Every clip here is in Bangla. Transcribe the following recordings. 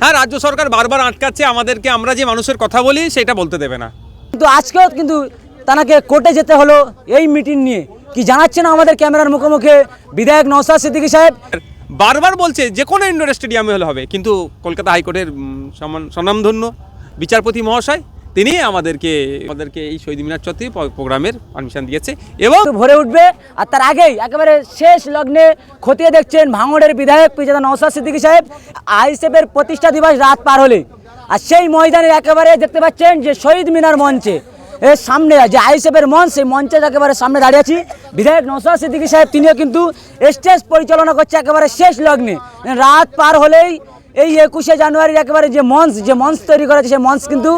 হ্যাঁ রাজ্য সরকার বারবার আটকাচ্ছে আমাদেরকে আমরা যে মানুষের কথা বলি সেটা বলতে দেবে না। কিন্তু আজকেও কিন্তু তানাকে কোর্টে যেতে হলো এই মিটিং নিয়ে। কি জানাচ্ছে না আমাদের ক্যামেরার মুখোমুখি বিধায়ক নওসাদ সিদ্দিকী সাহেব? বারবার বলছে যে কোনো ইন্ডোর স্টেডিয়ামে হলে হবে কিন্তু কলকাতা হাইকোর্টের সম্মান স্বনামধন্য বিচারপতি মহাশয় তিনি আমাদেরকে আমাদেরকে এই শহীদ মিনার চত্বরে প্রোগ্রামের পারমিশন দিয়েছে এবং ভরে উঠবে আর তার আগেই একেবারে শেষ লগ্নে খতিয়ে দেখছেন ভাঙড়ের বিধায়ক পিজাদা নওসাদ সিদ্দিকী সাহেব আইসেফের প্রতিষ্ঠা দিবস রাত পার হলে। আর সেই ময়দানে একেবারে দেখতে পাচ্ছেন যে শহীদ মিনার মঞ্চে এর সামনে যে আইসেফের মঞ্চ, সেই মঞ্চের একেবারে সামনে দাঁড়িয়ে আছি। বিধায়ক নওসাদ সিদ্দিকী সাহেব, তিনিও কিন্তু স্টেজ পরিচালনা করছে একেবারে শেষ লগ্নে। রাত পার হলেই এই একুশে জানুয়ারির একেবারে যে মঞ্চ যে মঞ্চ তৈরি করেছে সেই মঞ্চ কিন্তু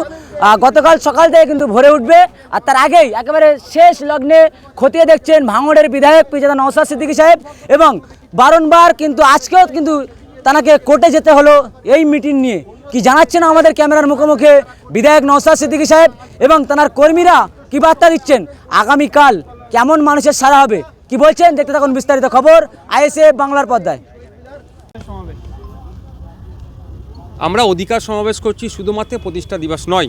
গতকাল সকাল থেকে কিন্তু ভরে উঠবে। আর তার আগেই একেবারে শেষ লগ্নে খতিয়ে দেখছেন ভাঙড়ের বিধায়ক পিজাদা নওসাদ সিদ্দিকী সাহেব এবং বারংবার কিন্তু আজকেও কিন্তু তানাকে কোর্টে যেতে হলো এই মিটিং নিয়ে। কি জানাচ্ছেন আমাদের ক্যামেরার মুখোমুখি বিধায়ক নওসাদ সিদ্দিকী সাহেব এবং তার কর্মীরা কি বার্তা দিচ্ছেন? আগামীকাল কেমন মানুষের সারা হবে? কি বলছেন? দেখতে থাকুন বিস্তারিত খবর আইএসএফ বাংলার পর্দায়। আমরা অধিকার সমাবেশ করছি শুধুমাত্র প্রতিষ্ঠা দিবস নয়।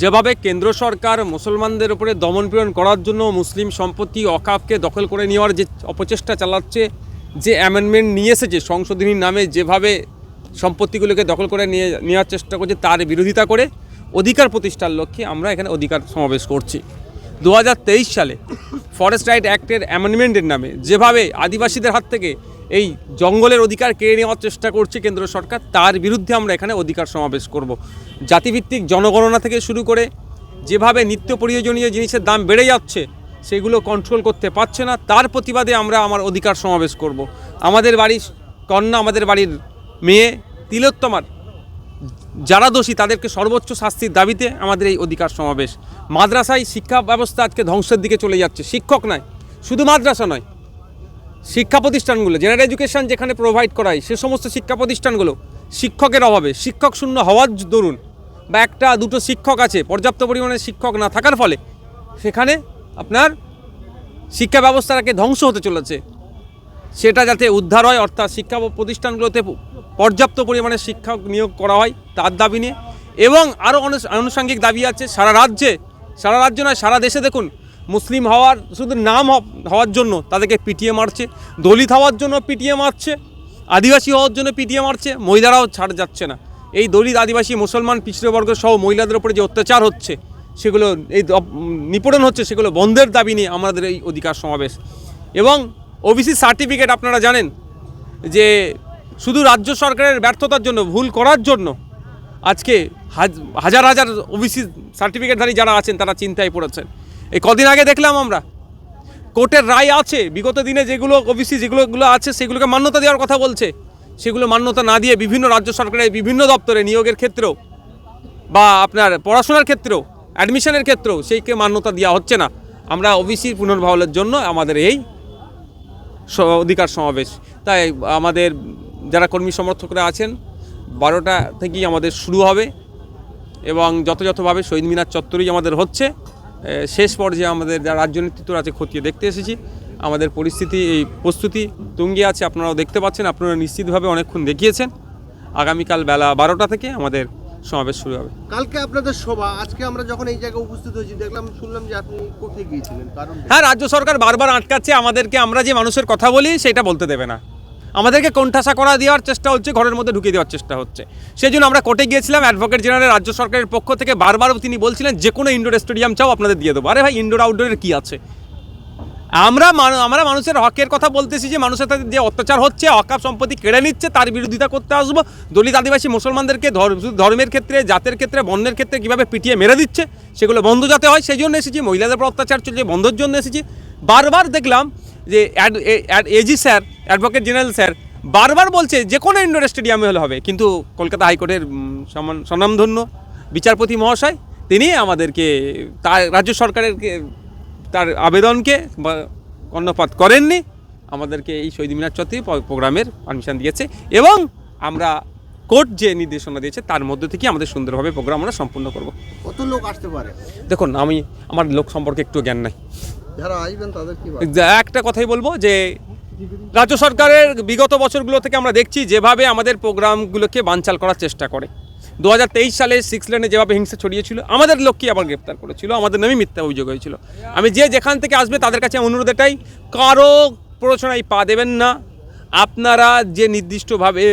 যেভাবে কেন্দ্র সরকার মুসলমানদের উপরে দমনপীড়ন করার জন্য মুসলিম সম্পত্তি অকাপকে দখল করে নেওয়ার যে অপচেষ্টা চালাচ্ছে, যে অ্যামেন্ডমেন্ট নিয়ে এসেছে, সংশোধনীর নামে যেভাবে সম্পত্তিগুলোকে দখল করে নিয়ে, নেওয়ার চেষ্টা করছে তার বিরোধিতা করে অধিকার প্রতিষ্ঠার লক্ষ্যে আমরা এখানে অধিকার সমাবেশ করছি। দু হাজার তেইশ সালে ফরেস্ট রাইট অ্যাক্টের অ্যামেন্ডমেন্টের নামে যেভাবে আদিবাসীদের হাত থেকে এই জঙ্গলের অধিকার কেড়ে নেওয়ার চেষ্টা করছে কেন্দ্র সরকার, তার বিরুদ্ধে আমরা এখানে অধিকার সমাবেশ করব। জাতিভিত্তিক জনগণনা থেকে শুরু করে যেভাবে নিত্য প্রয়োজনীয় জিনিসের দাম বেড়ে যাচ্ছে, সেগুলো কন্ট্রোল করতে পারছে না, তার প্রতিবাদে আমরা আমার অধিকার সমাবেশ করব। আমাদের বাড়ির কন্যা, আমাদের বাড়ির মেয়ে তিলোত্তমার যারা দোষী তাদেরকে সর্বোচ্চ শাস্তির দাবিতে আমাদের এই অধিকার সমাবেশ। মাদ্রাসায় শিক্ষা ব্যবস্থা আজকে ধ্বংসের দিকে চলে যাচ্ছে। শিক্ষক নয়, শুধু মাদ্রাসা নয়, শিক্ষা প্রতিষ্ঠানগুলো জেনারেল এডুকেশন যেখানে প্রোভাইড করায়, সে সমস্ত শিক্ষা প্রতিষ্ঠানগুলো শিক্ষকের অভাবে, শিক্ষক শূন্য হওয়ার দরুন বা একটা, দুটো শিক্ষক আছে, পর্যাপ্ত পরিমাণে শিক্ষক না থাকার ফলে সেখানে আপনার শিক্ষা ব্যবস্থাটাকে ধ্বংস হতে চলেছে। সেটা যাতে উদ্ধার হয়, অর্থাৎ শিক্ষা প্রতিষ্ঠানগুলোতে পর্যাপ্ত পরিমাণে শিক্ষক নিয়োগ করা হয় তার দাবি নিয়ে। এবং আরও আনুষঙ্গিক দাবি আছে, সারা রাজ্যে, সারা রাজ্য নয়, সারা দেশে দেখুন, মুসলিম হওয়ার, শুধু নাম হওয়ার জন্য তাদেরকে পিটিয়ে মারছে, দলিত হওয়ার জন্য পিটিয়ে মারছে, আদিবাসী হওয়ার জন্য পিটিয়ে মারছে, মহিলারাও ছাড় যাচ্ছে না। এই দলিত আদিবাসী, মুসলমান পিছিয়ে বর্গ সহ মহিলাদের উপরে যে অত্যাচার হচ্ছে, সেগুলো, এই নিপীড়ন হচ্ছে, সেগুলো বন্ধের দাবি নিয়ে আমাদের এই অধিকার সমাবেশ। এবং ওবিসি সার্টিফিকেট আপনারা জানেন যে শুধু রাজ্য সরকারের ব্যর্থতার জন্য, ভুল করার জন্য আজকে হাজ- হাজার হাজার ওবিসি সার্টিফিকেটধারী যারা আছেন, তারা চিন্তায় পড়েছেন। এই কদিন আগে দেখলাম আমরা, কোর্টের রায় আছে, বিগত দিনে যেগুলো ওবিসি যেগুলোগুলো আছে, সেগুলোকে মান্যতা দেওয়ার কথা বলছে। সেগুলো মান্যতা না দিয়ে বিভিন্ন রাজ্য সরকারের বিভিন্ন দপ্তরে নিয়োগের ক্ষেত্রেও বা আপনার পড়াশোনার ক্ষেত্রেও অ্যাডমিশনের ক্ষেত্রেও সেইকে মান্যতা দেওয়া হচ্ছে না। আমরা ওবিসি পুনর্বহালের জন্য আমাদের এই অধিকার সমাবেশ। তাই আমাদের যারা কর্মী সমর্থকরা আছেন, বারোটা থেকেই আমাদের শুরু হবে এবং যথাযথভাবে শহীদ মিনার চত্বরেই আমাদের হচ্ছে। শেষ পর্যায়ে আমাদের যারা রাজ্য নেতৃত্ব আছে, খতিয়ে দেখতে এসেছি। আমাদের পরিস্থিতি, এই প্রস্তুতি তুঙ্গে আছে, আপনারাও দেখতে পাচ্ছেন, আপনারা নিশ্চিতভাবে অনেকক্ষণ দেখিয়েছেন। আগামীকাল বেলা বারোটা থেকে আমাদের সমাবেশ শুরু হবে। কালকে আপনাদের সভা আজকে আমরা যখন এই জায়গায় উপস্থিত হয়েছি দেখলাম শুনলাম যে আপনি কোথায় গিয়েছিলেন কারণ হ্যাঁ রাজ্য সরকার বারবার আটকাচ্ছে আমাদেরকে আমরা যে মানুষের কথা বলি সেটা বলতে দেবে না। আমাদেরকে কোণঠাসা করা দেওয়ার চেষ্টা হচ্ছে ঘরের মধ্যে ঢুকিয়ে দেওয়ার চেষ্টা হচ্ছে। সেই জন্য আমরা কোর্টে গিয়েছিলাম অ্যাডভোকেট জেনারেল রাজ্য সরকারের পক্ষ থেকে বারবার তিনি বলছিলেন যে কোনো ইনডোর স্টেডিয়াম চাও আপনাদের দিয়ে দেবো। আরে ভাই ইনডোর আউটডোরের কী আছে? আমরা আমরা মানুষের হকের কথা বলতেছি যে মানুষের সাথে যে অত্যাচার হচ্ছে, অকাপ সম্পত্তি কেড়ে নিচ্ছে, তার বিরোধিতা করতে আসব। দলিত আদিবাসী মুসলমানদেরকে ধর্মের ক্ষেত্রে, জাতের ক্ষেত্রে বর্ণের ক্ষেত্রে কীভাবে পিটিয়ে মেরে দিচ্ছে, সেগুলো বন্ধ যাতে হয়, সেই জন্য এসেছি। মহিলাদের উপর অত্যাচার চলছে, বন্ধের জন্য এসেছি। বারবার দেখলাম যে AG sir, advocate general sir, বারবার বলছে যে কোনো ইনডোর স্টেডিয়ামে হলে হবে। কিন্তু কলকাতা হাইকোর্টের সম্মান স্বনামধন্য বিচারপতি মহাশয়, তিনি আমাদেরকে তার রাজ্য সরকারের তার আবেদনকে বা কর্ণপাত করেননি। আমাদেরকে এই শহীদ মিনার চত্বরে প্রোগ্রামের পারমিশন দিয়েছে এবং আমরা কোর্ট যে নির্দেশনা দিয়েছে তার মধ্যে থেকে আমাদের সুন্দরভাবে প্রোগ্রাম আমরা সম্পূর্ণ করব। কত লোক আসতে পারে? দেখুন আমি আমার লোক সম্পর্কে একটু জ্ঞান নাই। যারা আসবেন তাদের কি একটা কথাই বলব যে রাজ্য সরকারের বিগত বছরগুলো থেকে আমরা দেখছি যেভাবে আমাদের প্রোগ্রামগুলোকে বানচাল করার চেষ্টা করে। দু হাজার তেইশ সালে সিক্স লেনে যেভাবে হিংসা ছড়িয়েছিল, আমাদের লোককে আবার গ্রেপ্তার করেছিল, আমাদের নামে মিথ্যা অভিযোগ হয়েছিল। আমি যে যেখান থেকে আসবে তাদের কাছে অনুরোধ এটাই, কারও প্ররোচনায় পা দেবেন না। আপনারা যে নির্দিষ্টভাবে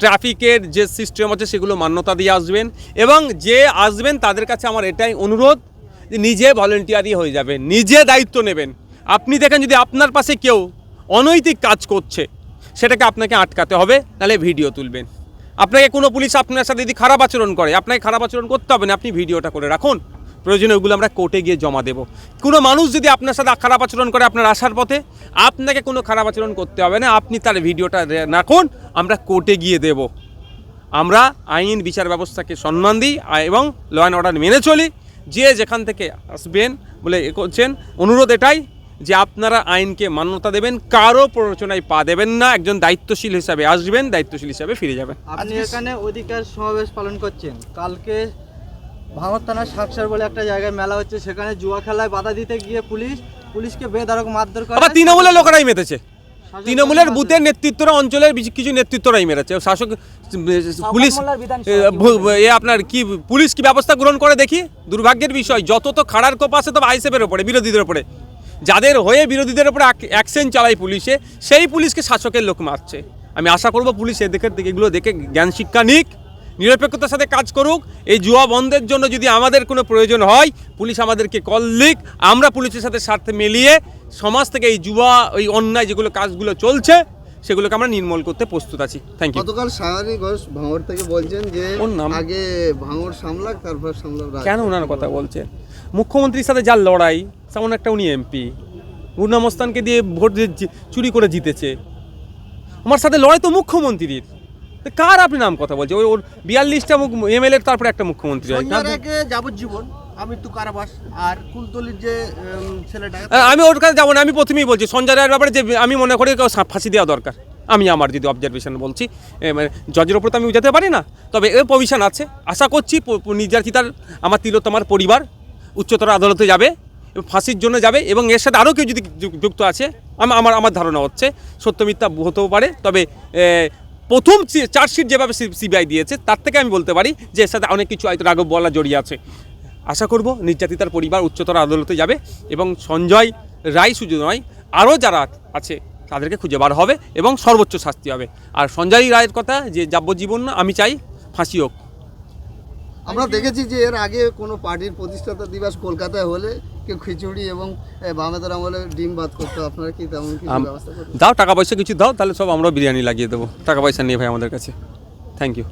ট্রাফিকের যে সিস্টেম আছে সেগুলো মান্যতা দিয়ে আসবেন এবং যে আসবেন তাদের কাছে আমার এটাই অনুরোধ যে নিজে ভলেন্টিয়ারই হয়ে যাবেন, নিজে দায়িত্ব নেবেন। আপনি দেখেন যদি আপনার পাশে কেউ অনৈতিক কাজ করছে, সেটাকে আপনাকে আটকাতে হবে, নাহলে ভিডিও তুলবেন। আপনাকে কোনো পুলিশ আপনার সাথে যদি খারাপ আচরণ করে, আপনাকে খারাপ আচরণ করতে হবে না, আপনি ভিডিওটা করে রাখুন। প্রয়োজনে ওগুলো আমরা কোর্টে গিয়ে জমা দেবো। কোনো মানুষ যদি আপনার সাথে খারাপ আচরণ করে আপনার আসার পথে, আপনাকে কোনো খারাপ আচরণ করতে হবে না, আপনি তার ভিডিওটা রাখুন, আমরা কোর্টে গিয়ে দেব। আমরা আইন বিচার ব্যবস্থাকে সম্মান দিই এবং ল অ্যান্ড অর্ডার মেনে চলি। যে যেখান থেকে আসবেন বলে এ করছেন, অনুরোধ এটাই। যে আপনারা আইনকে মান্যতা দেবেন কারও প্ররোচনায় পা দেবেন না একজন দায়িত্বশীল হিসাবে আসবেন দায়িত্বশীল হিসাবে ফিরে যাবেন। আপনি এখানে অধিকার সমাবেশ পালন করছেন। কালকে ভাঙর থানার সাকসার বলে একটা জায়গায় মেলা হচ্ছে সেখানে জুয়া খেলায় বাধা দিতে গিয়ে পুলিশ পুলিশকে বেধড়ক মারধর করে। আবার তৃণমূলের লোকেরাই মেতেছে। তৃণমূলের বুথের নেতৃত্বরা অঞ্চলের কিছু নেতৃত্বরাই মেরেছে। শাসক পুলিশ এ, আপনার কি পুলিশ কি ব্যবস্থা গ্রহণ করে দেখি? দুর্ভাগ্যের বিষয় যত তো খাড়ার কোপ আছে তো আইসেফের ওপরে বিরোধীদের ওপরে। যাদের হয়ে বিরোধীদের উপরে অ্যাকশন চালায় পুলিশে, সেই পুলিশকে শাসকের লোক মারছে। আমি আশা করব পুলিশ দিকে এগুলো দেখে জ্ঞান শিক্ষা নিক, নিরপেক্ষতার সাথে কাজ করুক। এই জুয়া বন্ধের জন্য যদি আমাদের কোনো প্রয়োজন হয়, পুলিশ আমাদেরকে কল লিক। আমরা পুলিশের সাথে স্বার্থে মিলিয়ে সমাজ থেকে এই জুয়া ওই অন্যায় যেগুলো কাজগুলো চলছে সেগুলোকে আমরা নির্মল করতে প্রস্তুত আছি। থ্যাংক ইউ গতকাল সাহানি ঘোষ ভাঙর থেকে বলছেন যে ওর নাম? আগে ভাঙর সামলাক তারপর সামলাক কেন ওনার কথা বলছেন মুখ্যমন্ত্রীর সাথে যার লড়াই তেমন একটা উনি এমপি মোস্তানকে দিয়ে ভোট চুরি করে জিতেছে। আমার সাথে লড়াই তো মুখ্যমন্ত্রীর। কার আপনি নাম কথা বলছেন? ওই ওর বিয়াল্লিশটা এমএলএর তারপরে একটা মুখ্যমন্ত্রী হয়। যাবজ্জীবন কারাবাস আর কুলতলির যে ছেলেটা আমি ওর কাছে যাব না আমি প্রথমেই বলছি সঞ্জয় রায়ের ব্যাপারে যে আমি মনে করি ফাঁসি দেওয়া দরকার। আমি আমার যদি অবজারভেশন বলছি মানে জজের ওপর তো আমি বুঝাতে পারি না তবে এর প্রভিশন আছে। আশা করছি নির্যাতিতার আমার তিলোত্তমার পরিবার উচ্চতর আদালতে যাবে ফাঁসির জন্য যাবে এবং এর সাথে আরও কেউ যদি যুক্ত আছে আমার আমার ধারণা হচ্ছে সত্য মিথ্যা হতেও পারে তবে প্রথম চার্জশিট যেভাবে সিবিআই দিয়েছে, তার থেকে আমি বলতে পারি যে এর সাথে অনেক কিছু হয়তো রাঘব বলা জড়িয়ে আছে। আশা করব নির্যাতিতার পরিবার উচ্চতর আদালতে যাবে এবং সঞ্জয় রায় শুধু নয় আরও যারা আছে, তাদেরকে খুঁজে বার হবে এবং সর্বোচ্চ শাস্তি হবে। আর সঞ্জয় রায়ের কথা যে যাবজ্জীবন না আমি চাই ফাঁসি হোক। আমরা দেখেছি যে এর আগে কোনো পার্টির প্রতিষ্ঠাতা দিবস কলকাতায় হলে কেউ খিচুড়ি এবং বামেদের আমলে ডিম ভাত করতো। আপনারা কি তেমন কিছু ব্যবস্থা দাও টাকা পয়সা কিছু দাও তাহলে সব আমরা বিরিয়ানি লাগিয়ে দেবো। টাকা পয়সা নিয়ে ভাই আমাদের কাছে। Thank you